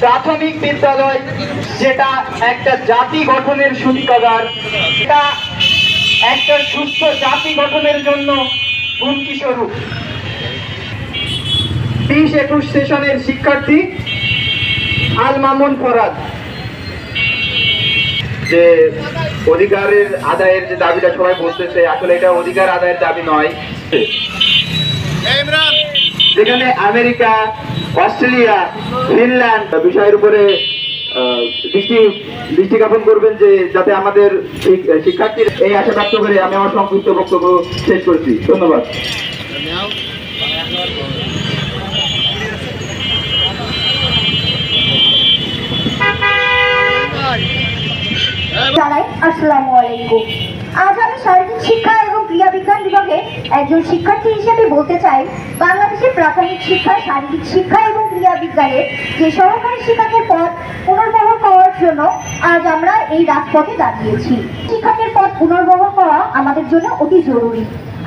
প্রাথমিক বিদ্যালয় যেটা একটা জাতি গঠনের সূতিকাগার এটা একটা সুস্থ জাতি গঠনের জন্য হুমকি স্বরূপ। বিশ একুশ সেশনের শিক্ষার্থী আল মামুন ফরাদ। যে অধিকারের আদায়ের যে দাবিটা সবাই বলতেছে আসলে এটা অধিকার আদায়ের দাবি নয়। যেখানে আমেরিকা, অস্ট্রেলিয়া, ফিনল্যান্ড বিষয়ের উপরে দৃষ্টি দৃষ্টি জ্ঞাপন করবেন যে যাতে আমাদের শিক্ষার্থীর এই আশা ব্যক্ত করে আমি আমার সংক্ষিপ্ত বক্তব্য শেষ করছি। ধন্যবাদ। আসসালামু আলাইকুম। আজ আমি শারীরিক শিক্ষা বিজ্ঞান বিভাগে একজন শিক্ষার্থী হিসেবে বলতে চাই, বাংলাদেশের প্রাথমিক শিক্ষা, শারীরিক শিক্ষা এবং ক্রিয়া বিজ্ঞানের যে সহকারী শিক্ষকের পদ পুনর্বহল করার জন্য আজ আমরা এই রাজপথে দাঁড়িয়েছি শিক্ষকের পদ পুনর্বহল করা আমাদের জন্য অতি জরুরি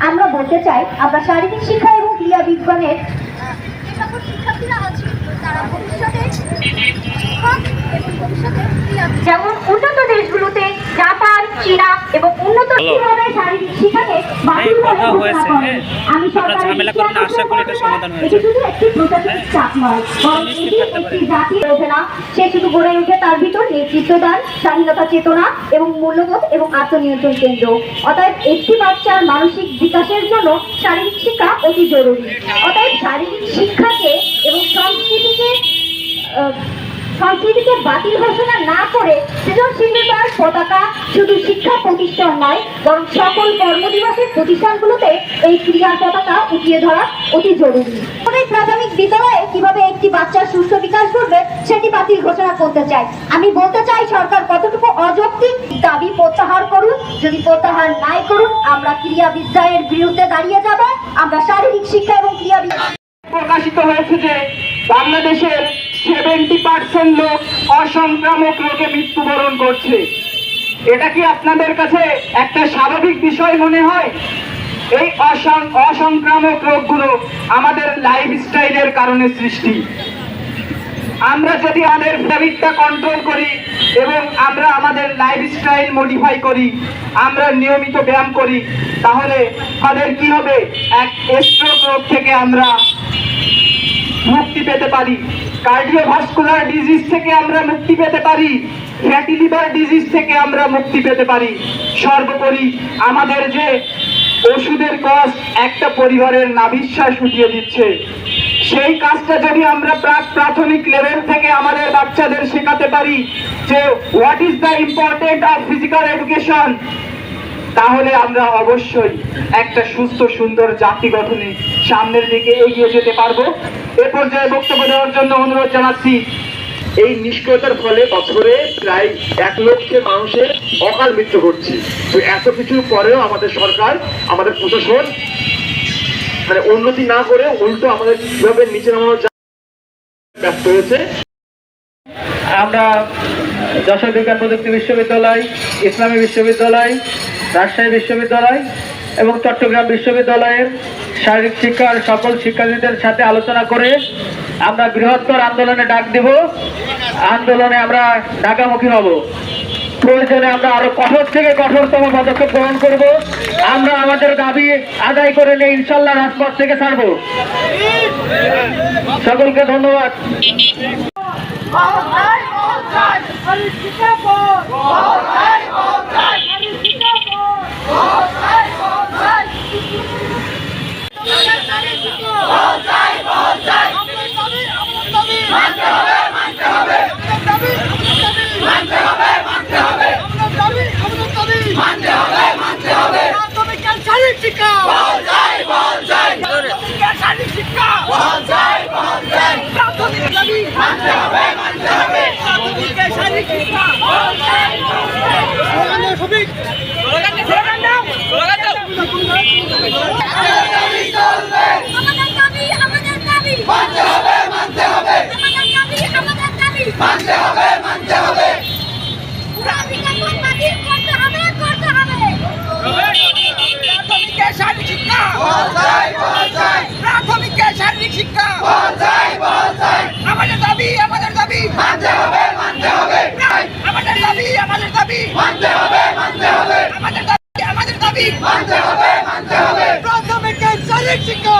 আমরা বলতে চাই, আমরা শারীরিক শিক্ষা এবং ক্রিয়া বিজ্ঞানের শিক্ষার্থীরা আছে। যেমন এবং উন্নত কীভাবে শারীরিক শিক্ষাকে ঘোষণা হ্যাঁ। আমি ঝামেলা দৃষ্টি আশা করি এটা সমাধান করতে হয়ে চাই। যাবে। এটি শুধু একটি প্রশাসনিক চাপ নয় বরং এটি একটি জাতি ওঠে না সে শুধু গড়ে ওঠে তার ভিতর নেতৃত্ব দান স্বাধীনতা চেতনা এবং মূল্যবোধ এবং আত্মনিয়ন্ত্রণ কেন্দ্র অতএব একটি বাচ্চার মানসিক বিকাশের জন্য শারীরিক শিক্ষা অতি জরুরি অতএব শারীরিক শিক্ষাকে এবং সংস্কৃতিকে আহ, সংস্কৃতিকে বাতিল ঘোষণা না করে সৃজনশীলতার পতাকা শুধু শিক্ষা প্রতিষ্ঠান নয়, বরং সকল কর্মদিবসের প্রতিষ্ঠানগুলোতে এই ক্রিয়ার পতাকা উঠিয়ে ধরা অতি জরুরি। আমাদের প্রাথমিক বিদ্যালয়ে কীভাবে একটি বাচ্চার সুস্থ বিকাশ করবে সেটি বাতিল ঘোষণা করতে চাই। আমি বলতে চাই, সরকার কতটুকু অযৌক্তিক দাবি প্রত্যাহার করুন, যদি প্রত্যাহার নাই করুন, আমরা ক্রিয়া বিদ্যায়ের বিরুদ্ধে দাঁড়িয়ে যাব। আমরা শারীরিক শিক্ষা এবং ক্রিয়া প্রকাশিত হয়েছে যে বাংলাদেশের সেভেন্টি পার্সেন্ট লোক অসংক্রামক রোগে মৃত্যুবরণ করছে। এটা কি আপনাদের কাছে একটা স্বাভাবিক বিষয় মনে হয়? এই অসং- অসংক্রামক রোগগুলো আমাদের লাইফস্টাইলের কারণে সৃষ্টি। আমরা যদি আমাদের ফ্যামিলিটা কন্ট্রোল করি এবং আমরা আমাদের লাইফস্টাইল মডিফাই করি, আমরা নিয়মিত ব্যায়াম করি, তাহলে আমাদের কি হবে? এক স্ট্রোক রোগ থেকে আমরা মুক্তি পেতে পারি। কার্ডিওভাস্কুলার ডিজিজ থেকে আমরা মুক্তি পেতে পারি ফ্যাটি লিভার ডিজিজ থেকে আমরা মুক্তি পেতে পারি। সর্বোপরি আমাদের যে ওষুধের কস্ট একটা পরিবারের নাভিশ্বাস উঠিয়ে দিচ্ছে। সেই কাজটা যদি আমরা প্রাক প্রাথমিক লেভেল থেকে আমাদের বাচ্চাদের শেখাতে পারি যে what is the important of physical education তাহলে আমরা অবশ্যই একটা সুস্থ, সুন্দর জাতি গঠনে সামনের দিকে এগিয়ে যেতে পারব। এ পর্যায়ে বক্তব্য দেওয়ার জন্য অনুরোধ জানাচ্ছি। এই নিষ্ক্রিয়তার ফলে বছরে প্রায় এক লক্ষের মানুষের অকাল মৃত্যু ঘটছে। তো এত কিছুর পরেও আমাদের সরকার আমাদের প্রশাসন মানে উন্নতি না করে উল্টো আমাদের কীভাবে নিচে নামানো ব্যস্ত হয়েছে। আমরা যশোর বিজ্ঞান প্রযুক্তি বিশ্ববিদ্যালয় ইসলামী বিশ্ববিদ্যালয় রাজশাহী বিশ্ববিদ্যালয় এবং চট্টগ্রাম বিশ্ববিদ্যালয়ের শারীরিক শিক্ষার সকল শিক্ষার্থীদের সাথে আলোচনা করে আমরা বৃহত্তর আন্দোলনে ডাক দেব। আন্দোলনে আমরা ঢাকামুখী হব। প্রয়োজনে আমরা আরও কঠোর থেকে কঠোরতম পদক্ষেপ গ্রহণ করব। আমরা আমাদের দাবি আদায় করে নিয়ে ইনশাল্লাহ রাজপথ থেকে ছাড়বো। সকলকে ধন্যবাদ। দাবি মানতে হবে মানতে হবে আমাদের দাবি মানতে হবে মানতে হবে বিজ্ঞাপন বাতিল করতে হবে করতে হবে প্রাথমিকের শারীরিক শিক্ষা শারীরিক শিক্ষা আমাদের দাবি আমাদের দাবি আমাদের দাবি আমাদের দাবি আমাদের দাবি মানতে হবে। প্রাথমিকের শারীরিক শিক্ষা